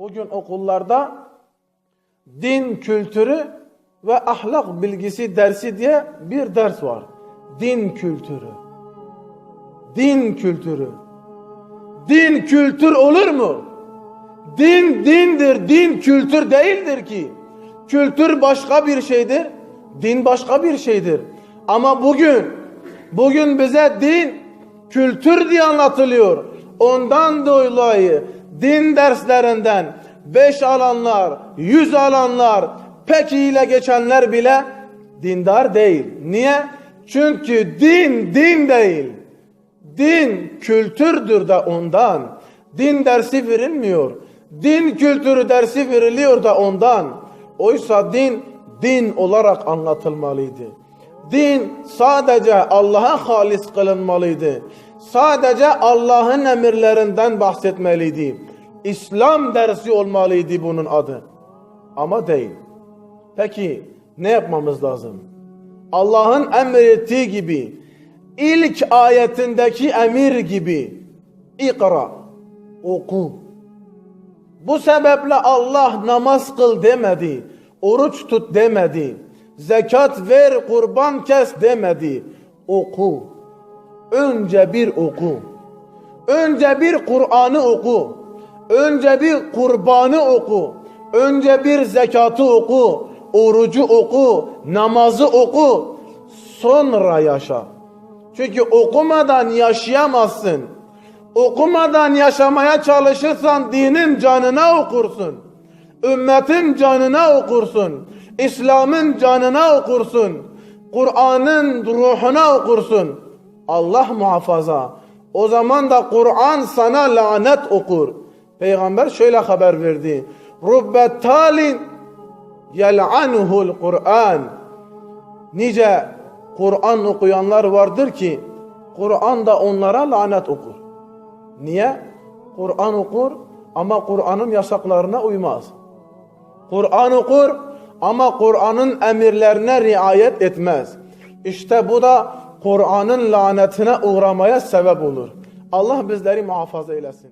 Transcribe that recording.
Bugün okullarda din kültürü ve ahlak bilgisi dersi diye bir ders var. Din kültürü. Din kültürü. Din kültür olur mu? Din dindir, din kültür değildir ki. Kültür başka bir şeydir, din başka bir şeydir. Ama bugün, bugün bize din kültür diye anlatılıyor. Ondan dolayı din derslerinden beş alanlar, yüz alanlar, pek ile geçenler bile dindar değil. Niye? Çünkü din din değil. Din kültürdür de ondan. Din dersi verilmiyor. Din kültürü dersi veriliyor da ondan. Oysa din din olarak anlatılmalıydı. Din sadece Allah'a halis kılınmalıydı. Sadece Allah'ın emirlerinden bahsetmeliydi. İslam dersi olmalıydı bunun adı. Ama değil. Peki ne yapmamız lazım? Allah'ın emrettiği gibi ilk ayetindeki emir gibi ikra oku. Bu sebeple Allah namaz kıl demedi. Oruç tut demedi. Zekat ver, kurban kes demedi. Oku. Önce bir oku. Önce bir Kur'an'ı oku. Önce bir kurbanı oku. Önce bir zekatı oku. Orucu oku. Namazı oku. Sonra yaşa. Çünkü okumadan yaşayamazsın. Okumadan yaşamaya çalışırsan dinin canına okursun. Ümmetin canına okursun. İslam'ın canına okursun. Kur'an'ın ruhuna okursun. Allah muhafaza. O zaman da Kur'an sana lanet okur. Peygamber şöyle haber verdi. Rubbe talin yel'anuhul Kur'an. Nice Kur'an okuyanlar vardır ki Kur'an da onlara lanet okur. Niye? Kur'an okur ama Kur'an'ın yasaklarına uymaz. Kur'an okur ama Kur'an'ın emirlerine riayet etmez. İşte bu da Kur'an'ın lanetine uğramaya sebep olur. Allah bizleri muhafaza eylesin.